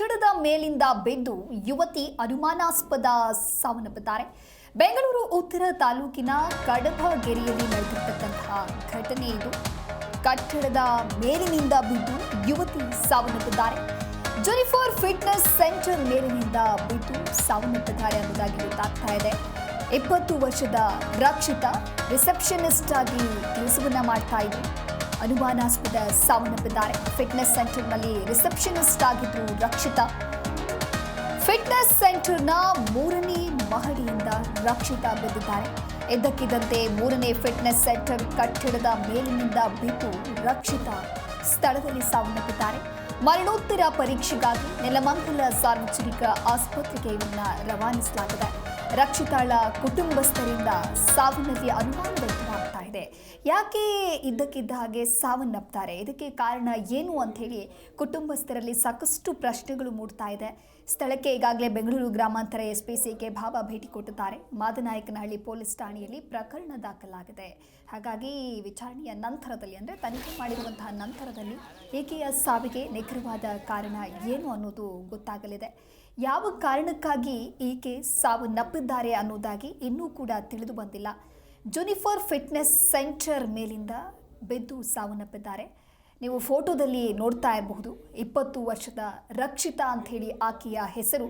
ಕಟ್ಟಡದ ಮೇಲಿಂದ ಬಿದ್ದು ಯುವತಿ ಅನುಮಾನಾಸ್ಪದ ಸಾವನ್ನಪ್ಪಿದ್ದಾರೆ. ಬೆಂಗಳೂರು ಉತ್ತರ ತಾಲೂಕಿನ ಕಡಬಗೆರೆಯಲ್ಲಿ ನಡೆದಿರತಕ್ಕಂತಹ ಘಟನೆ ಇದು. ಕಟ್ಟಡದ ಮೇಲಿನಿಂದ ಬಿದ್ದು ಯುವತಿ ಸಾವನ್ನಪ್ಪಿದ್ದಾರೆ. ಜುನಿಫೋರ್ ಫಿಟ್ನೆಸ್ ಸೆಂಟರ್ ಮೇಲಿನಿಂದ ಬಿದ್ದು ಸಾವನ್ನಪ್ಪಿದ್ದಾರೆ ಅನ್ನೋದಾಗಿ ಗೊತ್ತಾಗ್ತಾ ಇದೆ. ಇಪ್ಪತ್ತು ವರ್ಷದ ರಕ್ಷಿತ ರಿಸೆಪ್ಷನಿಸ್ಟ್ ಆಗಿ ಕೆಲಸವನ್ನ ಮಾಡ್ತಾ ಇದ್ರು. ಅನುಮಾನಾಸ್ಪದ ಸಾವನ್ನಪ್ಪಿದ್ದಾರೆ. ಫಿಟ್ನೆಸ್ ಸೆಂಟರ್ನಲ್ಲಿ ರಿಸೆಪ್ಷನಿಸ್ಟ್ ಆಗಿದ್ರು ರಕ್ಷಿತಾ. ಫಿಟ್ನೆಸ್ ಸೆಂಟರ್ನ ಮೂರನೇ ಮಹಡಿಯಿಂದ ರಕ್ಷಿತಾ ಬಿದ್ದಿದ್ದಾರೆ ಇದ್ದಕ್ಕಿದ್ದಂತೆ ಮೂರನೇ ಫಿಟ್ನೆಸ್ ಸೆಂಟರ್ ಕಟ್ಟಡದ ಮೇಲಿನಿಂದ ಬಿದ್ದು ರಕ್ಷಿತಾ ಸ್ಥಳದಲ್ಲಿ ಸಾವನ್ನಪ್ಪಿದ್ದಾರೆ. ಮರಣೋತ್ತರ ಪರೀಕ್ಷೆಗಾಗಿ ನೆಲಮಂಗಲ ಸಾರ್ವಜನಿಕ ಆಸ್ಪತ್ರೆಗೆ ಇವನ್ನ ರವಾನಿಸಲಾಗಿದೆ. ರಕ್ಷಿತಾಳ ಕುಟುಂಬಸ್ಥರಿಂದ ಸಾವಿನಲ್ಲಿ ಅನುಮಾನ ವ್ಯಕ್ತವಾಗ್ತಾ ಇದೆ. ಯಾಕೆ ಇದ್ದಕ್ಕಿದ್ದ ಹಾಗೆ ಸಾವನ್ನಪ್ತಾರೆ? ಇದಕ್ಕೆ ಕಾರಣ ಏನು ಅಂತ ಹೇಳಿ ಕುಟುಂಬಸ್ಥರಲ್ಲಿ ಸಾಕಷ್ಟು ಪ್ರಶ್ನೆಗಳು ಮೂಡ್ತಾ ಇದೆ. ಸ್ಥಳಕ್ಕೆ ಈಗಾಗಲೇ ಬೆಂಗಳೂರು ಗ್ರಾಮಾಂತರ ಎಸ್ ಪಿ ಸಿ ಕೆ ಭಾವ ಭೇಟಿ ಕೊಟ್ಟಿದ್ದಾರೆ. ಮಾದನಾಯಕನಹಳ್ಳಿ ಪೊಲೀಸ್ ಠಾಣೆಯಲ್ಲಿ ಪ್ರಕರಣ ದಾಖಲಾಗಿದೆ. ಹಾಗಾಗಿ ವಿಚಾರಣೆಯ ನಂತರದಲ್ಲಿ ಅಂದರೆ ತನಿಖೆ ಮಾಡಿರುವಂತಹ ನಂತರದಲ್ಲಿ ಈಕೆಯ ಸಾವಿಗೆ ನಿಖರವಾದ ಕಾರಣ ಏನು ಅನ್ನೋದು ಗೊತ್ತಾಗಲಿದೆ. ಯಾವ ಕಾರಣಕ್ಕಾಗಿ ಈಕೆ ಸಾವನ್ನಪ್ಪಿದ್ದಾರೆ ಅನ್ನೋದಾಗಿ ಇನ್ನೂ ಕೂಡ ತಿಳಿದು ಬಂದಿಲ್ಲ. ಜುನಿಫರ್ ಫಿಟ್ನೆಸ್ ಸೆಂಟರ್ ಮೇಲಿಂದ ಬಿದ್ದು ಸಾವನ್ನಪ್ಪಿದ್ದಾರೆ ನೀವು ಫೋಟೋದಲ್ಲಿ ನೋಡ್ತಾ ಇರಬಹುದು. ಇಪ್ಪತ್ತು ವರ್ಷದ ರಕ್ಷಿತಾ ಅಂತ ಹೇಳಿ ಆಕೆಯ ಹೆಸರು.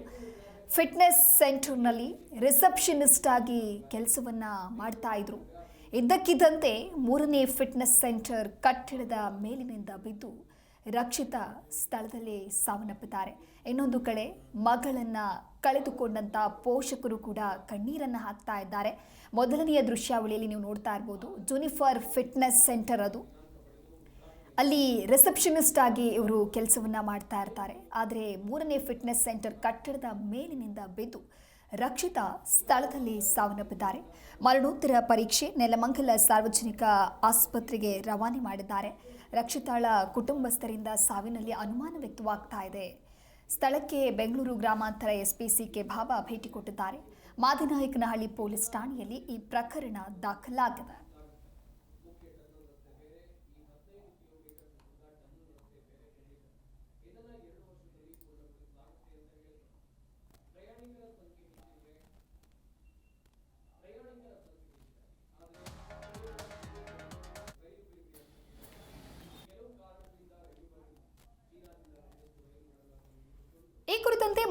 ಫಿಟ್ನೆಸ್ ಸೆಂಟರ್ನಲ್ಲಿ ರಿಸೆಪ್ಷನಿಸ್ಟ್ ಆಗಿ ಕೆಲಸವನ್ನು ಮಾಡ್ತಾ ಇದ್ರು. ಇದ್ದಕ್ಕಿದ್ದಂತೆ ಮೂರನೇ ಫಿಟ್ನೆಸ್ ಸೆಂಟರ್ ಕಟ್ಟಡದ ಮೇಲಿನಿಂದ ಬಿದ್ದು ರಕ್ಷಿತಾ ಸ್ಥಳದಲ್ಲಿ ಸಾವನ್ನಪ್ಪಿದ್ದಾರೆ. ಇನ್ನೊಂದು ಕಡೆ ಮಗಳನ್ನ ಕಳೆದುಕೊಂಡಂತ ಪೋಷಕರು ಕೂಡ ಕಣ್ಣೀರನ್ನ ಹಾಕ್ತಾ ಇದ್ದಾರೆ. ಮೊದಲನೆಯ ದೃಶ್ಯಾವಳಿಯಲ್ಲಿ ನೀವು ನೋಡ್ತಾ ಇರ್ಬೋದು ಜುನಿಫರ್ ಫಿಟ್ನೆಸ್ ಸೆಂಟರ್ ಅದು. ಅಲ್ಲಿ ರಿಸೆಪ್ಷನಿಸ್ಟ್ ಆಗಿ ಇವರು ಕೆಲಸವನ್ನ ಮಾಡ್ತಾ ಇರ್ತಾರೆ. ಆದರೆ ಮೂರನೇ ಫಿಟ್ನೆಸ್ ಸೆಂಟರ್ ಕಟ್ಟಡದ ಮೇಲಿನಿಂದ ಬಿದ್ದು ರಕ್ಷಿತ ಸ್ಥಳದಲ್ಲಿ ಸಾವನ್ನಪ್ಪಿದ್ದಾರೆ. ಮರಣೋತ್ತರ ಪರೀಕ್ಷೆ ನೆಲಮಂಗಲ ಸಾರ್ವಜನಿಕ ಆಸ್ಪತ್ರೆಗೆ ರವಾನೆ ಮಾಡಿದ್ದಾರೆ. ರಕ್ಷಿತಾಳ ಕುಟುಂಬಸ್ಥರಿಂದ ಸಾವಿನಲ್ಲಿ ಅನುಮಾನ ವ್ಯಕ್ತವಾಗ್ತಾ ಇದೆ. ಸ್ಥಳಕ್ಕೆ ಬೆಂಗಳೂರು ಗ್ರಾಮಾಂತರ ಎಸ್ಪಿ ಸಿ ಕೆ ಭಾವ ಭೇಟಿ ಕೊಟ್ಟಿದ್ದಾರೆ. ಮಾದಿನಾಯಕನಹಳ್ಳಿ ಪೊಲೀಸ್ ಠಾಣೆಯಲ್ಲಿ ಈ ಪ್ರಕರಣ ದಾಖಲಾಗಿದೆ.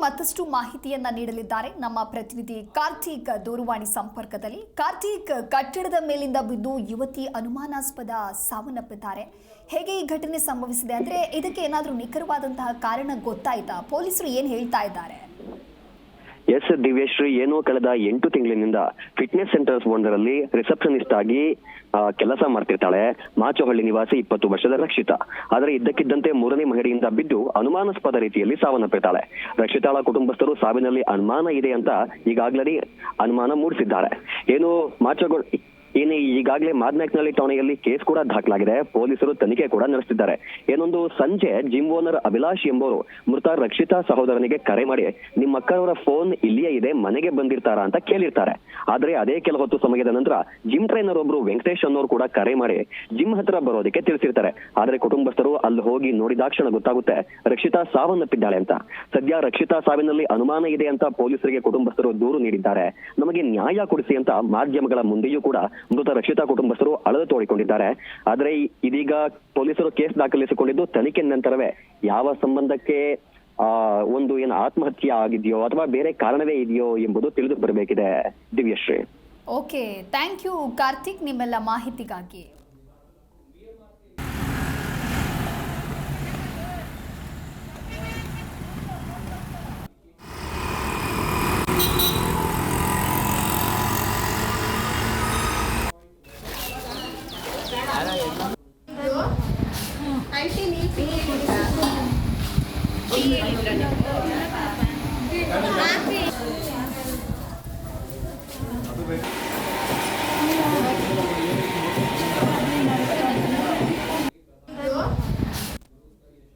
ಮತ್ತಷ್ಟು ಮಾಹಿತಿಯನ್ನ ನೀಡಲಿದ್ದಾರೆ. ನಮ್ಮ ಪ್ರತಿನಿಧಿ ಕಾರ್ತಿಕ್ ದೂರವಾಣಿ ಸಂಪರ್ಕದಲ್ಲಿ. ಕಾರ್ತಿಕ್, ಕಟ್ಟಡದ ಮೇಲಿಂದ ಬಿದ್ದು ಯುವತಿ ಅನುಮಾನಾಸ್ಪದ ಸಾವನ್ನಪ್ಪಿದ್ದಾರೆ. ಹೇಗೆ ಈ ಘಟನೆ ಸಂಭವಿಸಿದೆ ಅಂದ್ರೆ ಇದಕ್ಕೆ ಏನಾದರೂ ನಿಖರವಾದಂತಹ ಕಾರಣ ಗೊತ್ತಾಯ್ತಾ? ಪೊಲೀಸರು ಏನ್ ಹೇಳ್ತಾ ಇದ್ದಾರೆ? ಎಸ್ ದಿವ್ಯಶ್ರೀ, ಏನೋ ಕಳೆದ ಎಂಟು ತಿಂಗಳಿನಿಂದ ಫಿಟ್ನೆಸ್ ಸೆಂಟರ್ಸ್ ಒಂದರಲ್ಲಿ ರಿಸೆಪ್ಷನಿಸ್ಟ್ ಆಗಿ ಕೆಲಸ ಮಾಡ್ತಿರ್ತಾಳೆ. ಮಾಚೋಹಳ್ಳಿ ನಿವಾಸಿ ಇಪ್ಪತ್ತು ವರ್ಷದ ರಕ್ಷಿತಾ. ಆದರೆ ಇದ್ದಕ್ಕಿದ್ದಂತೆ ಮೂರನೇ ಮಹಡಿಯಿಂದ ಬಿದ್ದು ಅನುಮಾನಾಸ್ಪದ ರೀತಿಯಲ್ಲಿ ಸಾವನ್ನಪ್ಪಿರ್ತಾಳೆ. ರಕ್ಷಿತಾಳ ಕುಟುಂಬಸ್ಥರು ಸಾವಿನಲ್ಲಿ ಅನುಮಾನ ಇದೆ ಅಂತ ಈಗಾಗಲೇ ಅನುಮಾನ ಮೂಡಿಸಿದ್ದಾರೆ. ಏನು ಮಾಚೋಗೊಳ್ ಏನು ಈಗಾಗಲೇ ಮಾದ್ನಾಯಕ್ನಹಳ್ಳಿ ಠಾಣೆಯಲ್ಲಿ ಕೇಸ್ ಕೂಡ ದಾಖಲಾಗಿದೆ. ಪೊಲೀಸರು ತನಿಖೆ ಕೂಡ ನಡೆಸುತ್ತಿದ್ದಾರೆ. ಏನೊಂದು ಸಂಜೆ ಜಿಮ್ ಓನರ್ ಅಭಿಲಾಷ್ ಎಂಬುವರು ಮೃತ ರಕ್ಷಿತಾ ಸಹೋದರನಿಗೆ ಕರೆ ಮಾಡಿ, ನಿಮ್ಮ ಅಕ್ಕನವರ ಫೋನ್ ಇಲ್ಲಿಯೇ ಇದೆ, ಮನೆಗೆ ಬಂದಿರ್ತಾರಾ ಅಂತ ಕೇಳಿರ್ತಾರೆ. ಆದ್ರೆ ಅದೇ ಕೆಲ ಹೊತ್ತು ಸಮಯದ ನಂತರ ಜಿಮ್ ಟ್ರೈನರ್ ಒಬ್ರು ವೆಂಕಟೇಶ್ ಅನ್ನೋರು ಕೂಡ ಕರೆ ಮಾಡಿ ಜಿಮ್ ಹತ್ರ ಬರೋದಕ್ಕೆ ತಿಳಿಸಿರ್ತಾರೆ. ಆದ್ರೆ ಕುಟುಂಬಸ್ಥರು ಅಲ್ಲಿ ಹೋಗಿ ನೋಡಿದಾಕ್ಷಣ ಗೊತ್ತಾಗುತ್ತೆ, ರಕ್ಷಿತಾ ಸಾವನ್ನಪ್ಪಿದ್ದಾಳೆ ಅಂತ. ಸದ್ಯ ರಕ್ಷಿತಾ ಸಾವಿನಲ್ಲಿ ಅನುಮಾನ ಇದೆ ಅಂತ ಪೊಲೀಸರಿಗೆ ಕುಟುಂಬಸ್ಥರು ದೂರು ನೀಡಿದ್ದಾರೆ. ನಮಗೆ ನ್ಯಾಯ ಕೊಡಿಸಿ ಅಂತ ಮಾಧ್ಯಮಗಳ ಮುಂದೆಯೂ ಕೂಡ ಮೃತ ರಕ್ಷಿತಾ ಕುಟುಂಬಸ್ಥರು ಅಳದು ತೋಡಿಕೊಂಡಿದ್ದಾರೆ. ಆದ್ರೆ ಇದೀಗ ಪೊಲೀಸರು ಕೇಸ್ ದಾಖಲಿಸಿಕೊಂಡಿದ್ದು ತನಿಖೆ ನಂತರವೇ ಯಾವ ಸಂಬಂಧಕ್ಕೆ, ಆ, ಒಂದು ಏನು ಆತ್ಮಹತ್ಯೆ ಆಗಿದೆಯೋ ಅಥವಾ ಬೇರೆ ಕಾರಣವೇ ಇದೆಯೋ ಎಂಬುದು ತಿಳಿದು ಬರಬೇಕಿದೆ Divyashree. Okay thank you Karthik ನಿಮ್ಮೆಲ್ಲ ಮಾಹಿತಿಗಾಗಿ. Thank you.